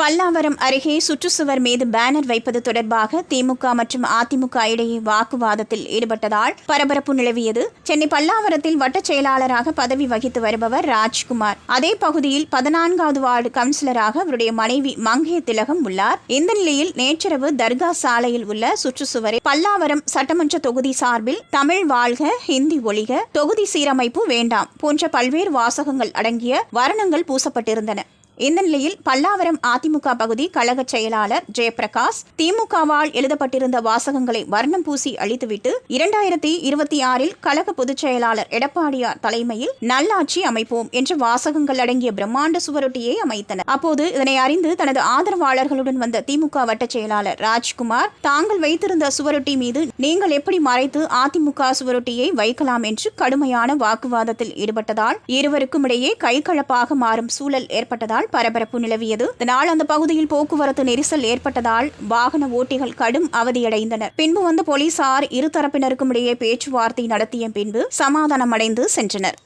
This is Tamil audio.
பல்லாவரம் அருகே சுற்றுச்சுவர் மீது பேனர் வைப்பது தொடர்பாக திமுக மற்றும் அதிமுக இடையே வாக்குவாதத்தில் ஈடுபட்டதால் பரபரப்பு நிலவியது. சென்னை பல்லாவரத்தில் வட்டச் செயலாளராக பதவி வகித்து வருபவர் ராஜ்குமார். அதே பகுதியில் பதினான்காவது வார்டு கவுன்சிலராக அவருடைய மனைவி மங்கைய திலகம் உள்ளார். இந்த நிலையில் நேற்றிரவு தர்கா சாலையில் உள்ள சுற்றுச்சுவரை பல்லாவரம் சட்டமன்ற தொகுதி சார்பில் தமிழ் வாழ்க ஹிந்தி ஒழிக தொகுதி சீரமைப்பு வேண்டாம் போன்ற பல்வேறு வாசகங்கள் அடங்கிய வர்ணங்கள் பூசப்பட்டிருந்தன. இந்த நிலையில் பல்லாவரம் அதிமுக பகுதி கழக செயலாளர் ஜெயபிரகாஷ் திமுகவால் எழுதப்பட்டிருந்த வாசகங்களை வர்ணம் பூசி அழித்துவிட்டு இரண்டாயிரத்தி இருபத்தி ஆறில் கழக பொதுச் செயலாளர் எடப்பாடியார் தலைமையில் நல்லாட்சி அமைப்போம் என்ற வாசகங்கள் அடங்கிய பிரம்மாண்ட சுவரொட்டியை அமைத்தனர். அப்போது இதனை அறிந்து தனது ஆதரவாளர்களுடன் வந்த திமுக வட்டச் செயலாளர் ராஜ்குமார் தாங்கள் வைத்திருந்த சுவரொட்டி மீது நீங்கள் எப்படி மறைத்து அதிமுக சுவரொட்டியை வைக்கலாம் என்று கடுமையான வாக்குவாதத்தில் ஈடுபட்டதால் இருவருக்கும் இடையே கைகலப்பாக மாறும் சூழல் ஏற்பட்டதால் பரபரப்பு நிலவியது. இதனால் அந்த பகுதியில் போக்குவரத்து நெரிசல் ஏற்பட்டதால் வாகன ஓட்டிகள் கடும் அவதியடைந்தனர். பின்பு வந்த போலீசார் இருதரப்பினருக்கும் இடையே பேச்சுவார்த்தை நடத்திய பின்பு சமாதானமடைந்து சென்றனர்.